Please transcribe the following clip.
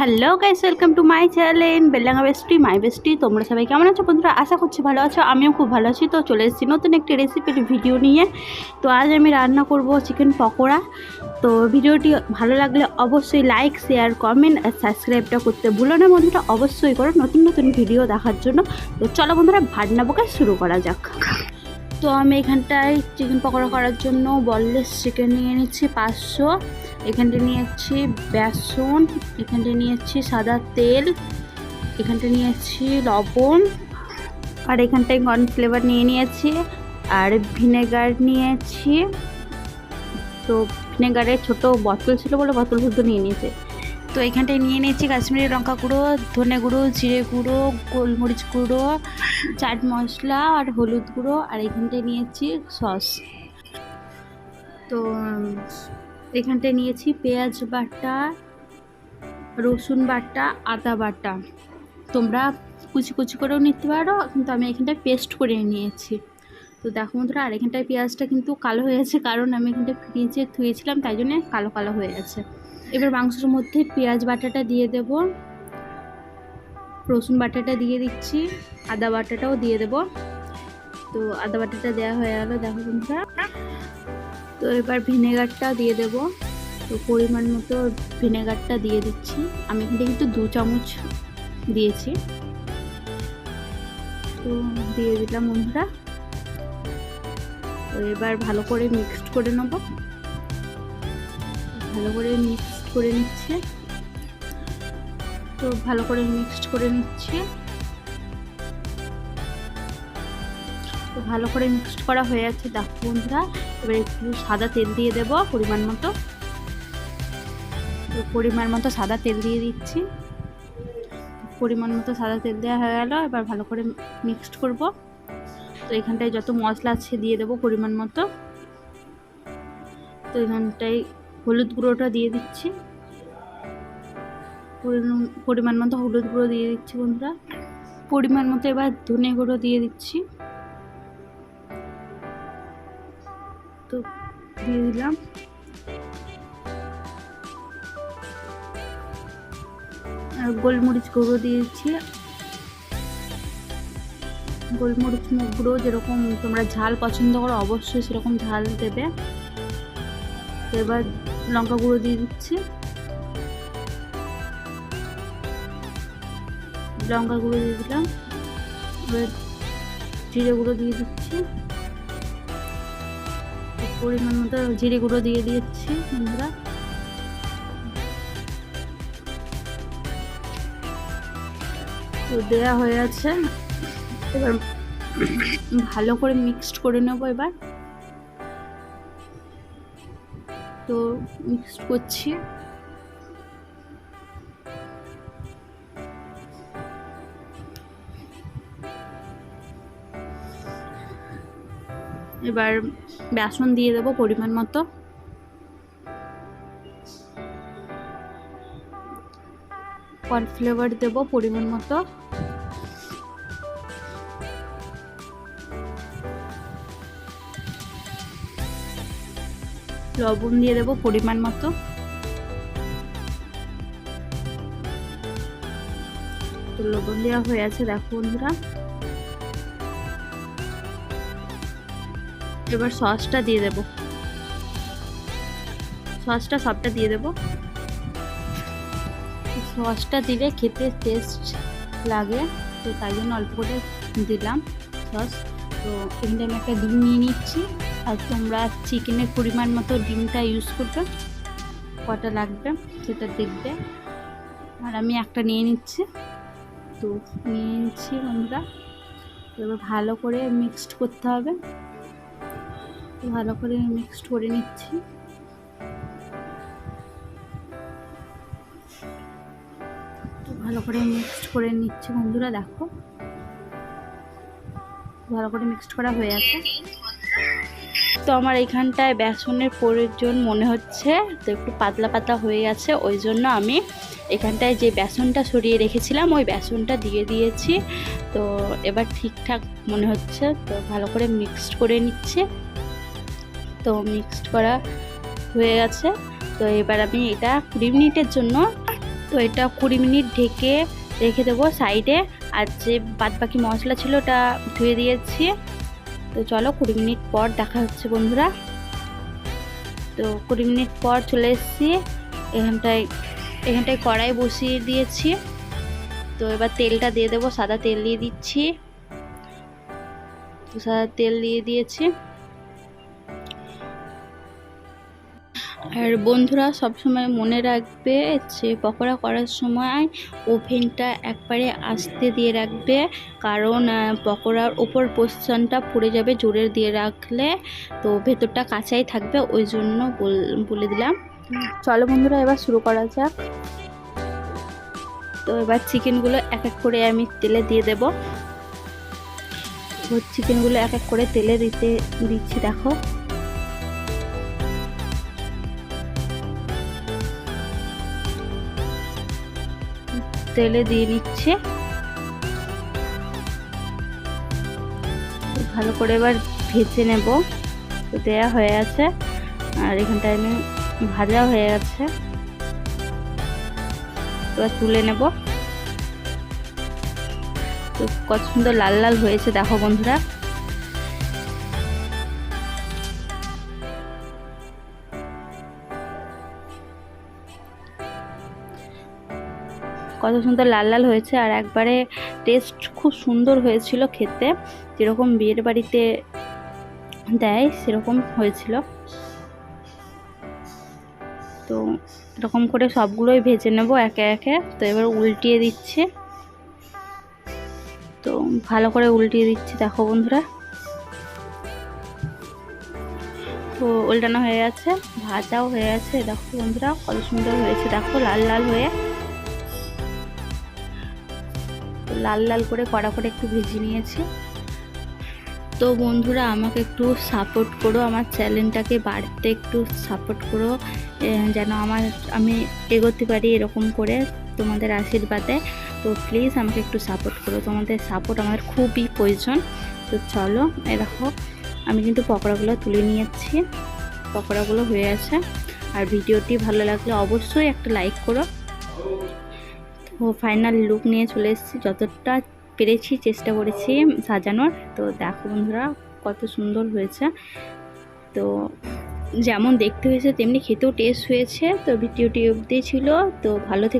Hello guys welcome to my channel Bellanga bestie my bestie তোমরা সবাই কেমন আছো বন্ধুরা? আশা করছি ভালো আছো। আমিও খুব ভালো আছি। তো চলে এসেছি নতুন একটি রেসিপির ভিডিও নিয়ে। তো আজ আমি রান্না করব চিকেন পকোড়া। তো ভিডিওটি ভালো লাগলে অবশ্যই লাইক শেয়ার কমেন্ট আর সাবস্ক্রাইবটা করতে ভুলো না বন্ধুরা। অবশ্যই করো নতুন নতুন ভিডিও দেখার জন্য। তো চলো বন্ধুরা ভাটনা বকে শুরু করা যাক। তো আমি এখানটায় চিকেন পকোড়া করার জন্য বললেস চিকেন নিয়ে নিচ্ছি পাঁচশো। এখানটা নিয়েছি বেসন, এখানটা নিয়েছি সাদা তেল, এখানটা নিয়ে নিয়েছি লবণ, আর এখানটায় কর্নফ্লেভার নিয়ে নিয়েছি, আর ভিনেগার নিয়েছি তো ভিনেগারের ছোট বোতল ছিল বলে বোতল শুদ্ধ নিয়ে নিয়েছে। তো এখানটায় নিয়ে নিয়েছি কাশ্মীরি লঙ্কা গুঁড়ো, ধনে গুঁড়ো, জিরে গুঁড়ো, গোলমরিচ গুঁড়ো, চাট মশলা আর হলুদ গুঁড়ো, আর এখানটায় নিয়েছি সস। তো এখানটায় নিয়েছি পেঁয়াজ বাটা, রসুন বাটা, আদা বাটা। তোমরা কুচি কুচি করেও নিতে পারো, কিন্তু আমি এখানটায় পেস্ট করে নিয়েছি। তো দেখো বন্ধুরা, আর এখানটায় পেঁয়াজটা কিন্তু কালো হয়ে গেছে, কারণ আমি এখানটায় ফ্রিজে ধুয়েছিলাম, তাই জন্য কালো কালো হয়ে গেছে। এবার মাংসের মধ্যে পেঁয়াজ বাটাটা দিয়ে দেব, রসুন বাটাটা দিয়ে দিচ্ছি, আদা বাটাটাও দিয়ে দেব। তো আদা বাটাটা দেওয়া হয়ে গেলো, দেখো বন্ধুরা। তো এবার ভিনেগারটা দিয়ে দেব। তো পরিমাণ মতো ভিনেগারটা দিয়ে দিচ্ছি। আমি এখানে কিন্তু দু চামচ দিয়েছি। তো দিয়ে দিলাম বন্ধুরা। তো এবার ভালো করে মিক্সড করে নেব। ভালো করে মিক্সড করে নিচ্ছে। তো ভালো করে মিক্সড করে নিচ্ছি। তো ভালো করে মিক্সড করা হয়ে যাচ্ছে দেখো বন্ধুরা। এবার একটু সাদা তেল দিয়ে দেব পরিমাণ মতো। পরিমাণ মতো সাদা তেল দিয়ে দিচ্ছি। পরিমাণ মতো সাদা তেল দেওয়া হয়ে গেল, এবার ভালো করে মিক্সড করব। তো এখানটায় যত মশলা আছে দিয়ে দেবো পরিমাণ মতো। তো এখানটায় হলুদ গুঁড়োটা দিয়ে দিচ্ছি। পরিমাণ মতো হলুদ গুঁড়ো দিয়ে দিচ্ছি বন্ধুরা। পরিমাণ মতো এবার ধনে গুঁড়ো দিয়ে দিচ্ছি। তো দিয়ে দিলাম। আর গোলমরিচ গুঁড়ো দিয়েছি। গোলমরিচ গুঁড়ো যেরকম তোমরা ঝাল পছন্দ করো, অবশ্যই সেরকম ঝাল দেবে। এবার লঙ্কা গুঁড়ো দিয়ে দিচ্ছি। লঙ্কা গুঁড়ো দিয়ে দিলাম। এবার জিরে গুঁড়ো দিয়ে দিচ্ছি। পরিমাণ মতো জিরে গুঁড়ো দিয়ে দিচ্ছি বন্ধুরা। তো দেওয়া হয়ে আছে। এবার ভালো করে মিক্সড করে নেব এবার। তো মিক্সড করছি। এবার বেসন দিয়ে দেবো পরিমাণ মতো। কর্নফ্লেভার দেবো পরিমাণ মতো। লবণ দিয়ে দেবো পরিমাণ মতো। তো লবণ দেওয়া হয়ে আছে, দেখো বন্ধুরা। এবার সসটা দিয়ে দেব। সসটা সবটা দিয়ে দেব। সসটা দিলে খেতে টেস্ট লাগে, তো তাই জন্য অল্প করে দিলাম সস। তো এখানে আমি একটা ডিম নিয়ে নিচ্ছি। আর তোমরা চিকেনের পরিমাণ মতো ডিমটা ইউজ করবে কটা লাগবে সেটা দেখবে। আর আমি একটা নিয়ে নিচ্ছি। তো নিয়ে নিচ্ছি বন্ধুরা। এবার ভালো করে মিক্সড করতে হবে। ভালো করে মিক্সড করে নিচ্ছি। ভালো করে মিক্সড করে নিচ্ছি বন্ধুরা, দেখো। ভালো করে মিক্সড করা হয়ে আছে তো আমার এইখানটায় বেসনের প্রয়োজন মনে হচ্ছে তো একটু পাতলা পাতলা হয়ে গেছে, ওই জন্য আমি এখানটায় যে বেসনটা সরিয়ে রেখেছিলাম, ওই বেসনটা দিয়ে দিয়েছি। তো এবার ঠিকঠাক মনে হচ্ছে, তো ভালো করে মিক্সড করে নিচ্ছে। তো মিক্সড করা হয়ে গেছে। তো এবার আমি এটা কুড়ি মিনিটের জন্য তো এটা কুড়ি মিনিট ঢেকে রেখে দেবো সাইডে। আর যে বাদ বাকি মশলা ছিল ওটা ধুয়ে দিয়েছি। তো চলো কুড়ি মিনিট পর দেখা হচ্ছে বন্ধুরা। তো কুড়ি মিনিট পর চলে এসেছি। এখানটায় এখানটায় কড়াই বসিয়ে দিয়েছি। তো এবার তেলটা দিয়ে দেবো, সাদা তেল দিয়ে দিচ্ছি। সাদা তেল দিয়ে দিয়েছি। আর বন্ধুরা সবসময় মনে রাখবে যে পকোড়া করার সময় ওভেনটা একবারে আস্তে দিয়ে রাখবে, কারণ পকোড়ার ওপর পোস্টনটা পুড়ে যাবে জোরে দিয়ে রাখলে তো ভেতরটা কাঁচাই থাকবে, ওই জন্য বলে দিলাম। চলো বন্ধুরা এবার শুরু করা যাক। তো এবার চিকেনগুলো এক এক করে আমি তেলে দিয়ে দেব। চিকেনগুলো এক এক করে তেলে দিতে দিচ্ছি, দেখো। তেলে দিয়ে নিচ্ছে ভালো করে এবার ভেজে নেব। দেয়া হয়ে আছে আর এখানটায় আমি ভাজা হয়ে গেছে। এবার তুলে নেব। তো কত সুন্দর লাল লাল হয়েছে, দেখো বন্ধুরা। কত সুন্দর লাল লাল হয়েছে আর একবারে টেস্ট খুব সুন্দর হয়েছিল খেতে। যেরকম বিয়ের বাড়িতে দেয়, সেরকম হয়েছিল। তো এরকম করে সবগুলোই ভেজে নেব একে একে। তো এবার উল্টিয়ে দিচ্ছি। তো ভালো করে উল্টিয়ে দিচ্ছি, দেখো বন্ধুরা। তো উল্টানো হয়ে গেছে, ভাজাও হয়ে গেছে, দেখো বন্ধুরা কত সুন্দর হয়েছে, দেখো লাল লাল হয়ে। লাল লাল করে কড়া করে একটু ভেজে নিয়েছি। তো বন্ধুরা, আমাকে একটু সাপোর্ট করো, আমার চ্যানেলটাকে বাড়তে একটু সাপোর্ট করো যেন আমার, আমি এগোতে পারি এরকম করে তোমাদের আশীর্বাদে। তো প্লিজ আমাকে একটু সাপোর্ট করো, তোমাদের সাপোর্ট আমার খুবই প্রয়োজন। তো চলো দেখো, আমি কিন্তু পকোড়াগুলো তুলে নিয়েছি। পকোড়াগুলো হয়ে আছে আর ভিডিওটি ভালো লাগলে অবশ্যই একটা লাইক করো। ফাইনাল লুক নিয়ে চলে এসেছি। যতটা পেরেছি চেষ্টা করেছি সাজানোর। তো দেখো বন্ধুরা, কত সুন্দর হয়েছে। তো যেমন দেখতে হয়েছে, তেমনি খেতেও টেস্ট হয়েছে। তো ভিডিওটি অবধি ছিল। তো ভালো থেকে।